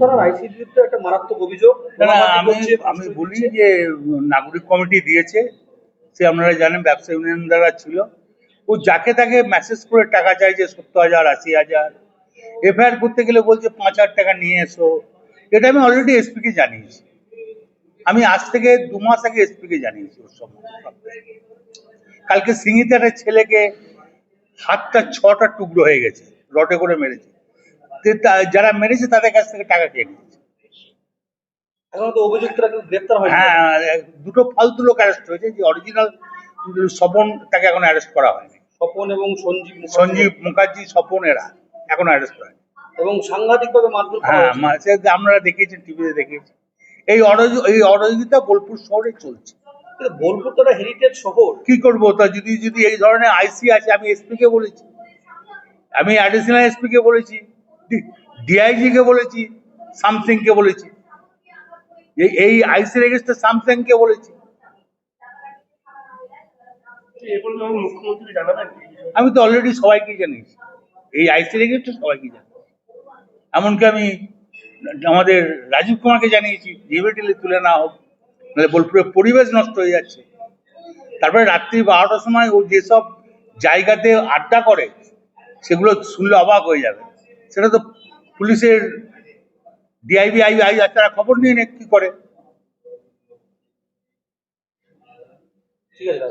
থানার আইসির বিরুদ্ধে একটা মারাত্মক অভিযোগ না, না, মারাত্মক আমি আমি বলি যে নাগরিক কমিটি দিয়েছে সে আপনারা জানেন ব্যবসা ইউনিয়ন দ্বারা ছিল ও যাকে তাকে মেসেজ করে টাকা সত্তর হাজার আশি হাজার। এফআইআর করতে গেলে বলছে পাঁচ হাজার টাকা নিয়ে এসো। এটা আমি অলরেডি এসপিকে জানিয়েছি। আমি আজ থেকে দু মাস আগে এসপিকে জানিয়েছি ওর সম্বন্ধে। কালকে সিঙ্গিতে একটা ছেলেকে হাতটা ছটা টুকরো হয়ে গেছে রটে করে মেরেছে। যারা মেরেছে তাদের কাছ থেকে টাকা খেয়ে নিয়েছে। এখন তো অভিযুক্তরা কেউ গ্রেপ্তার হয়নি। হ্যাঁ দুটো ফালতু লোক অ্যারেস্ট হয়েছে যে অরিজিনাল স্বপন তাকে এখন অ্যারেস্ট করা হয়নি। স্বপন এবং সঞ্জীব সঞ্জীব মুখার্জি স্বপন এরা এখন অ্যারেস্ট হয়নি। এবং সাংঘাতিকভাবে মারধর হ্যাঁ আপনারা দেখিয়েছেন টিভিতে দেখিয়েছেন এই অরজ- এই অরজিতা বোলপুর শহরে চলছে। বোলপুর তো একটা হেরিটেজ শহর। কি করব? তা যদি যদি এই ধরনের আইসি আছে আমি এসপি কে বলেছি। আমি অ্যাডিশনাল এসপি কে বলেছি। ডিআইজি কে বলেছি সামথিং কে বলেছি। এই এই আইসি রেজিস্টার সামথিং কে বলেছি বিষয়ে? আমি তো অলরেডি সবাইকে জানিয়েছি। এই আইসি রেজিস্টার সবাইকে জানি এমনকি আমি আমাদের রাজীব কুমারকে জানিয়েছি জিবিটিলে তুলে না হোক নাহলে বোলপুরে পরিবেশ নষ্ট হয়ে যাচ্ছে। তারপরে রাত্রি বারোটার সময় ও যেসব জায়গাতে আড্ডা করে সেগুলো শুনলে অবাক হয়ে যাবে। সেটা তো পুলিশের ডিআইবি আই আই তারা খবর নিয়ে নে কি করে? ঠিক আছে